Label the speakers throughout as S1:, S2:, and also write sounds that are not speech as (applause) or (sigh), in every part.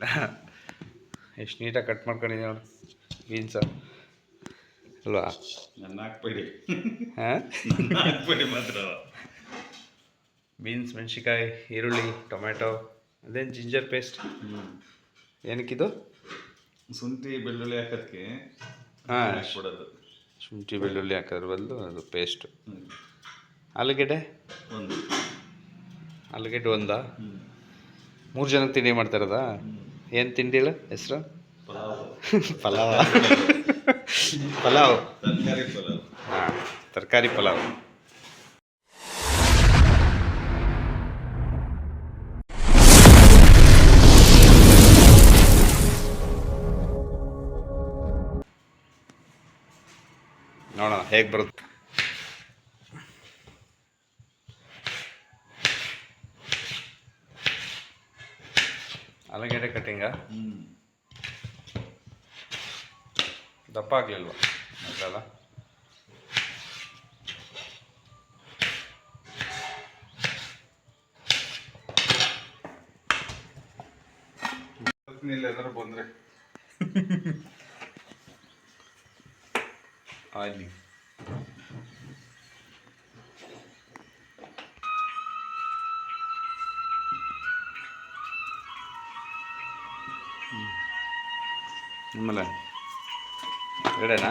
S1: (laughs) ಎಷ್ಟು ನೀಟಾಗಿ ಕಟ್ ಮಾಡ್ಕೊಂಡಿದ್ದೀನಿ ನೋಡಿ ಬೀನ್ಸ ಅಲ್ವಾ?
S2: ನನ್ನ ಹಾಕ್ಬೇಡಿ ಹಾಕ್ಬೇಡಿ ಮಾತ್ರ.
S1: ಬೀನ್ಸ್ ಮೆಣಸಿಕಾಯಿ ಈರುಳ್ಳಿ ಟೊಮೆಟೊ ಅದೇನು ಜಿಂಜರ್ ಪೇಸ್ಟ್
S2: ಹ್ಞೂ
S1: ಏನಕ್ಕಿದು?
S2: ಶುಂಠಿ ಬೆಳ್ಳುಳ್ಳಿ ಹಾಕೋದಕ್ಕೆ
S1: ಹಾಂ
S2: ಹಾಕ್ಬಿಡೋದು
S1: ಶುಂಠಿ ಬೆಳ್ಳುಳ್ಳಿ ಹಾಕೋದ್ರ ಬದಲು ಅದು ಪೇಸ್ಟ್ ಆಲೂಗೆಡ್ಡೆ?
S2: ಒಂದು.
S1: ಆಲೂಗೆಡ್ಡೆ ಒಂದಾ? ಮೂರು ಜನಕ್ಕೆ ತಿಂಡಿ ಮಾಡ್ತಾರದಾ ಏನು ತಿಂಡಿ ಇಲ್ಲ ಹೆಸರು?
S2: ಪಲಾವ್.
S1: ಪಲಾವ್. (laughs) ಪಲಾವ್.
S2: ತರಕಾರಿ ಪಲಾವ್.
S1: ಹಾಂ ತರಕಾರಿ ಪಲಾವ್. ನೋಡೋಣ ಹೇಗೆ ಬರುತ್ತೆ? ಆಲೂಗೆಡ್ಡೆ
S2: ಕಟಿಂಗ?
S1: ದಪ್ಪ ಆಗಲಿಲ್ವ? ಅದಲ್ಲ
S2: ಎಲ್ಲರೂ ಬಂದರೆ.
S1: ಆಯ್ಲಿ ಆಮೇಲೆ ರೆಡೇನಾ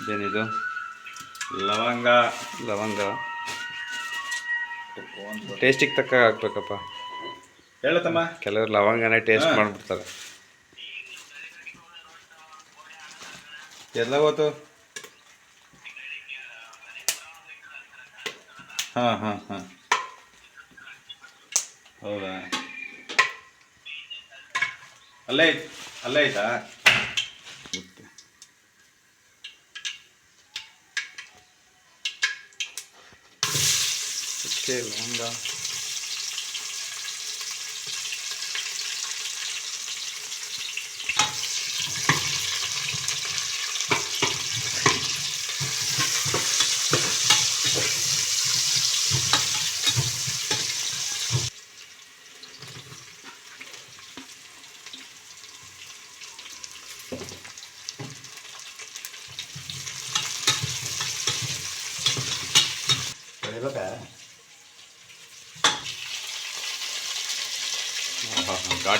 S1: ಇದೇನಿದು?
S2: ಲವಂಗ.
S1: ಲವಂಗ. ಟೇಸ್ಟಿಗೆ ತಕ್ಕ ಹಾಕ್ಬೇಕಪ್ಪ.
S2: ಹೇಳತ್ತಮ್ಮ
S1: ಕೆಲವರು ಲವಂಗನೇ ಟೇಸ್ಟ್. ಮಾಡಿಬಿಡ್ತಾರೆ.
S2: ಎಲ್ಲ ಹೋತು? ಹಾಂ ಹಾಂ ಹಾಂ. ಹೌದಾ ಅಲ್ಲೇ ಐತ್ ಅಲ್ಲೇ ಆಯ್ತಾ
S1: ಚಕ್ಕೆ ಲವಂಗ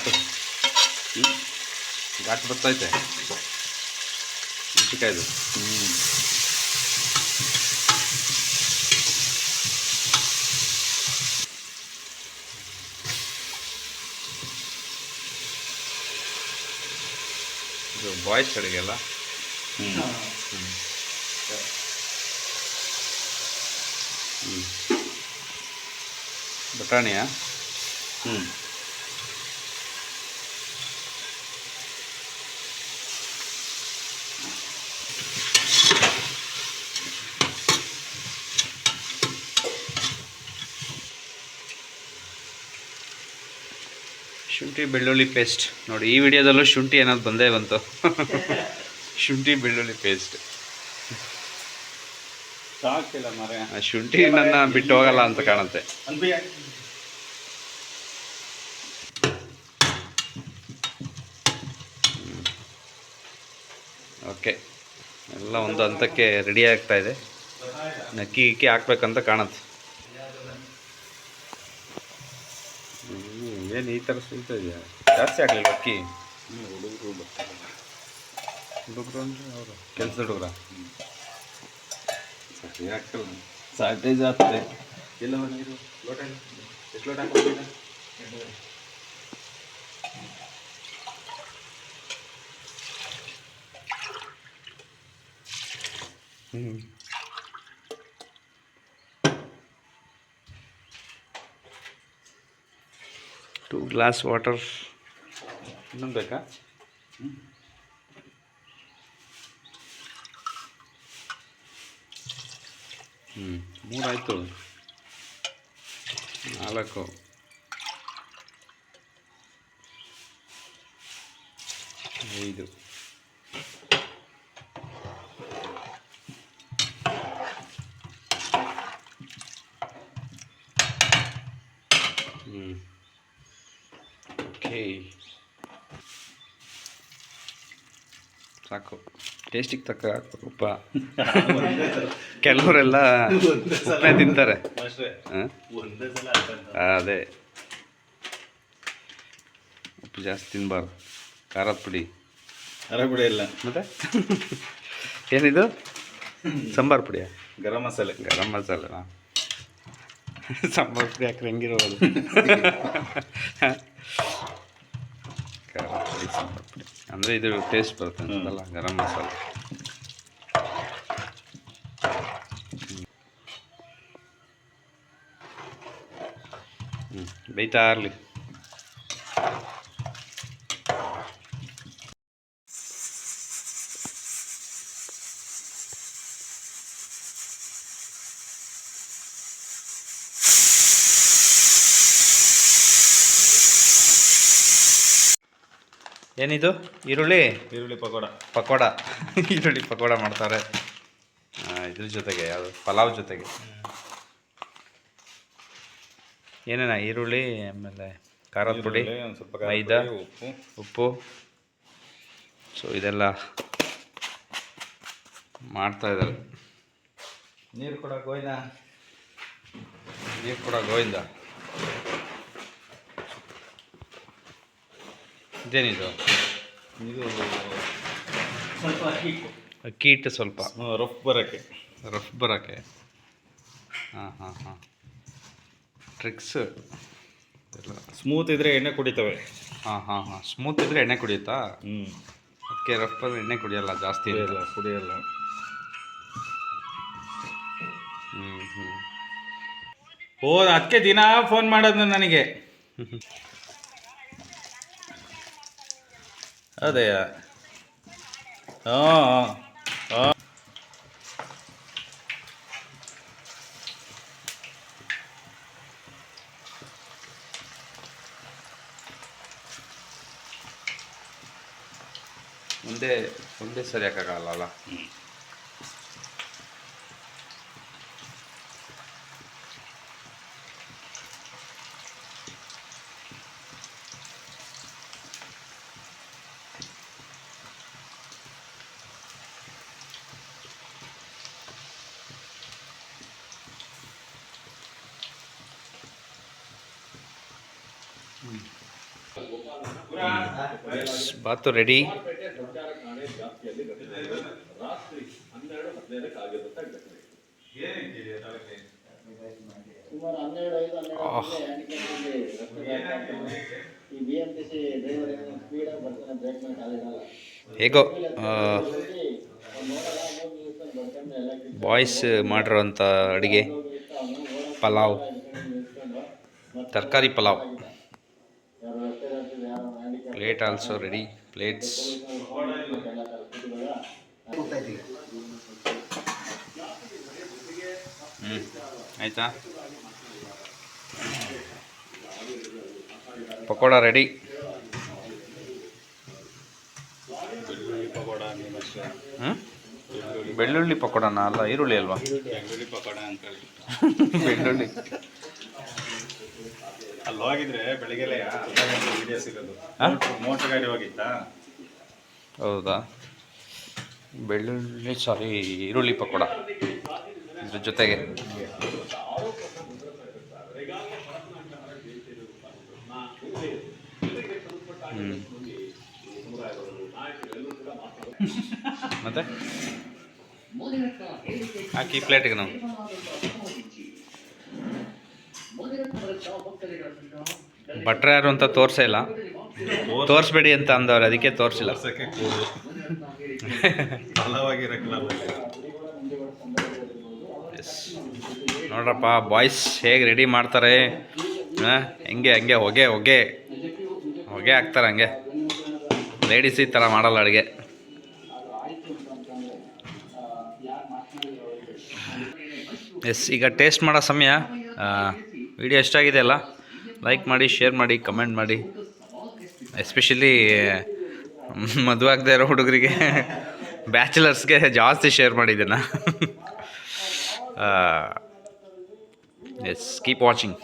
S1: ಘಾಟು? ಘಾಟ್ ಬರ್ತೈತೆ. ಮೆಣಸಿಕಾಯ್ದು ಇದು ಬಾಯ್ಸ್ ಅಡುಗೆಲ್ಲ
S2: ಹ್ಞೂ
S1: ಬಟಾಣಿಯಾ?
S2: ಹ್ಞೂ
S1: ಶುಂಠಿ ಬೆಳ್ಳುಳ್ಳಿ ಪೇಸ್ಟ್ ನೋಡಿ ಈ ವಿಡಿಯೋದಲ್ಲೂ ಶುಂಠಿ ಏನಾದ್ರು ಬಂದೇ ಬಂತು. (laughs) ಶುಂಠಿ ಬೆಳ್ಳುಳ್ಳಿ ಪೇಸ್ಟ್ ಶುಂಠಿ ನನ್ನ ಬಿಟ್ಟು ಹೋಗಲ್ಲ ಅಂತ ಕಾಣುತ್ತೆ. ಓಕೆ. ಎಲ್ಲ ಒಂದು ಹಂತಕ್ಕೆ ರೆಡಿ ಆಗ್ತಾ ಇದೆ. ನಕ್ಕಿ ಇಕ್ಕಿ ಹಾಕ್ಬೇಕಂತ ಕಾಣುತ್ತೆ. ಏನು ಈ ಥರ ಸುಲ್ತಾ ಇದೆಯಾ ಜಾಸ್ತಿ ಆಗಲಿಲ್ಲ ಅಕ್ಕಿ?
S2: ಹುಡುಗರು ಬರ್ತಾರೆ
S1: ಹುಡುಗರು ಅಂದರೆ ಅವರು. ಕೆಲಸದ ಹುಡುಗರ?
S2: ಸರಿ ಆಗ್ತಲ್ಲ ಸಾಟೇಜ್ ಆಗ್ತದೆ. ಎಲ್ಲ ನೀರು ಲೋಟ ಇಲ್ಲ. ಎಷ್ಟು ಲೋಟ ಹಾಕ್ಬೇಕು
S1: ಹ್ಞೂ ಗ್ಲಾಸ್ ವಾಟರ್ ಇನ್ನೊಂದು ಬೇಕಾ? ಹ್ಞೂ ಮೂರಾಯಿತು. ನಾಲ್ಕು. ಐದು. ಹ್ಞೂ ಓಕೆ ಸಾಕು. ಟೇಸ್ಟಿಗೆ ತಕ್ಕ ಹಾಕ್ಬೇಕಪ್ಪ (laughs) ಕೆಲವರೆಲ್ಲ ಉಪ್ಪೇ ತಿಂತಾರೆ. ಅದೇ. ಉಪ್ಪು ಜಾಸ್ತಿ ತಿನ್ನಬಾರ್ದು ಖಾರದ ಪುಡಿ.
S2: ಖಾರ ಪುಡಿ ಇಲ್ಲ.
S1: ಮತ್ತೆ? ಏನಿದು? ಸಾಂಬಾರು ಪುಡಿಯ?
S2: ಗರಂ ಮಸಾಲೆ.
S1: ಗರಂ ಮಸಾಲೆ ಸಾಂಬಾರು ಪುಡಿ ಹಾಕ್ರೆ ಹೆಂಗಿರೋದು? (laughs) ಖಾರದ ಪುಡಿ. ಸಾಂಬಾರು ಪುಡಿ ಅಂದರೆ ಇದು ಟೇಸ್ಟ್ ಬರುತ್ತೆ ಅಂತಲ್ಲ ಗರಂ ಮಸಾಲೆ. ಹ್ಞೂ ಬೇಯ್ತಾ ಇರಲಿ. ಏನಿದು? ಈರುಳ್ಳಿ?
S2: ಈರುಳ್ಳಿ ಪಕೋಡ.
S1: ಪಕೋಡ. (laughs) ಈರುಳ್ಳಿ ಪಕೋಡ ಮಾಡ್ತಾರೆ. ಇದ್ರ ಜೊತೆಗೆ ಯಾವುದು? ಪಲಾವ್ ಜೊತೆಗೆ. ಏನೇನ? ಈರುಳ್ಳಿ ಆಮೇಲೆ ಖಾರದ ಪುಡಿ
S2: ಒಂದು ಸ್ವಲ್ಪ
S1: ಮೈದಾ
S2: ಉಪ್ಪು.
S1: ಉಪ್ಪು. ಸೊ ಇದೆಲ್ಲ ಮಾಡ್ತಾ ಇದ್ದಾರೆ.
S2: ನೀರು ಕೂಡ ಗೋವಿಂದ.
S1: ನೀರು ಕೂಡ ಗೋವಿಂದ. ಇದೇನಿದು?
S2: ಇದು ಸ್ವಲ್ಪ
S1: ಅಕ್ಕಿ ಹಿಟ್ಟು ಸ್ವಲ್ಪ.
S2: ರಫ್ ಬರೋಕ್ಕೆ
S1: ರಫ್ ಬರೋಕ್ಕೆ ಹಾಂ ಹಾಂ ಹಾಂ. ಟ್ರಿಕ್ಸ್ ಎಲ್ಲ
S2: ಸ್ಮೂತ್ ಇದ್ದರೆ ಎಣ್ಣೆ ಕುಡಿತವೆ.
S1: ಹಾಂ ಹಾಂ ಹಾಂ. ಸ್ಮೂತ್ ಇದ್ದರೆ ಎಣ್ಣೆ ಕುಡಿಯುತ್ತಾ?
S2: ಹ್ಞೂ
S1: ಅದಕ್ಕೆ ರಫ್ ಅಂದರೆ ಎಣ್ಣೆ ಕುಡಿಯಲ್ಲ ಜಾಸ್ತಿ
S2: ಇಲ್ಲ. ಕುಡಿಯಲ್ಲ
S1: ಹ್ಞೂ ಹ್ಞೂ
S2: ಓ ಅದಕ್ಕೆ ದಿನ ಫೋನ್ ಮಾಡೋದು ನನಗೆ. (laughs) ಅದೇ. ಹಾಂ ಹಾಂ.
S1: ಮುಂದೆ ಮುಂದೆ ಸರಿಯಾಗಲ್ಲ ಅಲ್ಲ? ಬಾತು ರೆಡಿ
S3: ಸುಮಾರು ಹನ್ನೆರಡು ಐದು ಹನ್ನೆರಡು
S1: ಹೇಗೋ ಬಾಯ್ಸ್ ಮಾಡಿರೋಂಥ ಅಡುಗೆ ಪಲಾವ್ ತರಕಾರಿ ಪಲಾವ್
S3: ಯಾರು ರಸ್ತೆ ದಾಟ್ತಿದ್ರೆ ಯಾರು handicap
S1: plate also ready plates ಹ್ಞೂ ಆಯಿತಾ? ಪಕೋಡ ರೆಡಿ ಬೆಳ್ಳುಳ್ಳಿ ಪಕೋಡನ? ಅಲ್ಲ ಈರುಳ್ಳಿ ಅಲ್ವಾ?
S2: ಪಕೋಡ ಅಂತೇಳಿ (laughs)
S1: ಬೆಳ್ಳುಳ್ಳಿ.
S2: ಅಲ್ಲಿ ಹೋಗಿದ್ರೆ ಬೆಳಿಗ್ಗೆಲೆ ವಿಡಿಯೋ ಸಿಗೋದು. ಮೋಟರ್ ಗಾಡಿ ಹೋಗಿತ್ತಾ?
S1: ಹೌದಾ? ಬೆಳ್ಳುಳ್ಳಿ ಸಾರಿ ಈರುಳ್ಳಿ ಪಕೋಡ. ಇದ್ರ ಜೊತೆಗೆ. ಹ್ಞೂ ಮತ್ತೆ? ಹಾಕಿ ಪ್ಲೇಟಿಗೆ ನಾವು. ಭಟ್ರು ಯಾರು ಅಂತ ತೋರಿಸೇ ಇಲ್ಲ. ತೋರಿಸ್ಬೇಡಿ ಅಂತ ಅಂದವ್ರು, ಅದಕ್ಕೆ ತೋರಿಸಿಲ್ಲ. ನೋಡ್ರಪ್ಪ ಬಾಯ್ಸ್ ಹೇಗೆ ರೆಡಿ ಮಾಡ್ತಾರೆ? ಹಾಂ, ಹೆಂಗೆ, ಹಂಗೆ, ಹೊಗೆ ಹೊಗೆ. ಹೊಗೆ ಹಾಕ್ತಾರೆ ಹಂಗೆ. ಲೇಡೀಸ್ ಈ ಥರ ಮಾಡಲ್ಲ ಅಡುಗೆ. ಎಸ್ ಈಗ ಟೇಸ್ಟ್ ಮಾಡೋ ಸಮಯ. ವಿಡಿಯೋ ಎಷ್ಟಾಗಿದೆ ಅಲ್ಲ? ಲೈಕ್ ಮಾಡಿ ಶೇರ್ ಮಾಡಿ ಕಮೆಂಟ್ ಮಾಡಿ. ಎಸ್ಪೆಷಲಿ ಮದುವೆ ಆಗದೆ ಇರೋ ಹುಡುಗರಿಗೆ ಬ್ಯಾಚುಲರ್ಸ್ಗೆ ಜಾಸ್ತಿ ಶೇರ್ ಮಾಡಿದ್ದೀನ? Yes keep watching